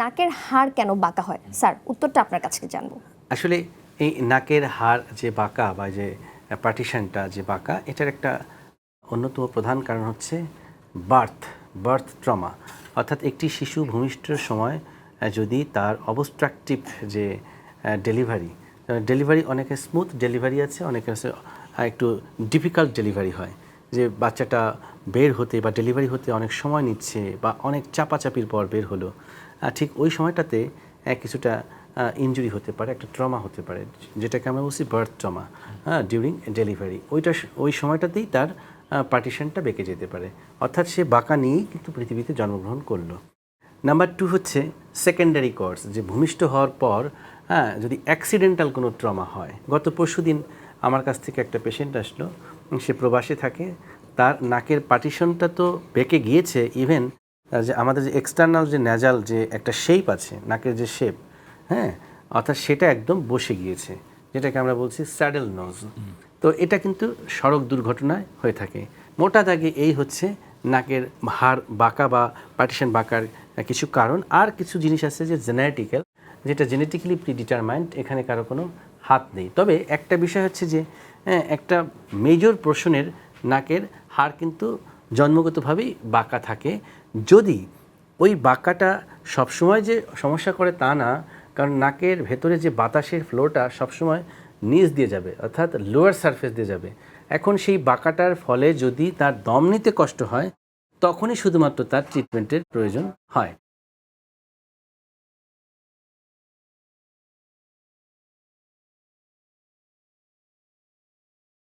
নাকের হাড় কেন বাঁকা হয়? স্যার, উত্তরটা আপনার কাছে জানব। আসলে এই নাকের হাড় যে বাঁকা বা যে পার্টিশনটা যে বাঁকা, এটার একটা অন্যতম প্রধান কারণ হচ্ছে বার্থ বার্থ ট্রমা। অর্থাৎ একটি শিশু ভূমিষ্ঠের সময় যদি তার অবস্ট্রাকটিভ যে ডেলিভারি ডেলিভারি অনেকে স্মুথ ডেলিভারি আছে, অনেকে একটু ডিফিকাল্ট ডেলিভারি হয়। যে বাচ্চাটা বের হতে বা ডেলিভারি হতে অনেক সময় নিচ্ছে বা অনেক চাপাচাপির পর বের হলো ঠিক ওই সময়টাতে কিছুটা ইনজুরি হতে পারে, একটা ট্রমা হতে পারে, যেটাকে আমরা বলছি বার্থ ট্রমা হ্যাঁ ডিউরিং ডেলিভারি ওইটা ওই সময়টাতেই তার পার্টিশনটা বেঁকে যেতে পারে। অর্থাৎ সে বাঁকা নিয়েই কিন্তু পৃথিবীতে জন্মগ্রহণ করল। নাম্বার টু হচ্ছে সেকেন্ডারি কর্স যে ভূমিষ্ঠ হওয়ার পর হ্যাঁ যদি অ্যাক্সিডেন্টাল কোনো ট্রমা হয়। গত পরশু দিন আমার কাছ থেকে একটা পেশেন্ট আসলো, সে প্রবাসে থাকে তার নাকের পার্টিশনটা তো বেঁকে গিয়েছে ইভেন যে আমাদের যে এক্সটার্নাল যে ন্যাজাল যে একটা শেপ আছে নাকের যে শেপ হ্যাঁ অর্থাৎ সেটা একদম বসে গিয়েছে যেটাকে আমরা বলছি স্যাডেল নজ তো এটা কিন্তু সড়ক দুর্ঘটনায় হয়ে থাকে। মোটা দাগে এই হচ্ছে নাকের হাড় বাঁকা বা পার্টিশন বাঁকার কিছু কারণ। আর কিছু জিনিস আছে যে জেনেটিক্যাল যেটা জেনেটিক্যালি প্রিডিটারমাইন্ড এখানে কারও কোনো হাত নেই। তবে একটা বিষয় হচ্ছে যে হ্যাঁ, একটা মেজর পোর্শনের নাকের হাড় কিন্তু জন্মগতভাবেই বাঁকা থাকে। যদি ওই বাঁকাটা সবসময় যে সমস্যা করে তা না, কারণ নাকের ভেতরে যে বাতাসের ফ্লোটা সবসময় নিচ দিয়ে যাবে, অর্থাৎ লোয়ার সারফেস দিয়ে যাবে। এখন সেই বাঁকাটার ফলে যদি তার দম নিতে কষ্ট হয়, তখনই শুধুমাত্র তার ট্রিটমেন্টের প্রয়োজন হয়।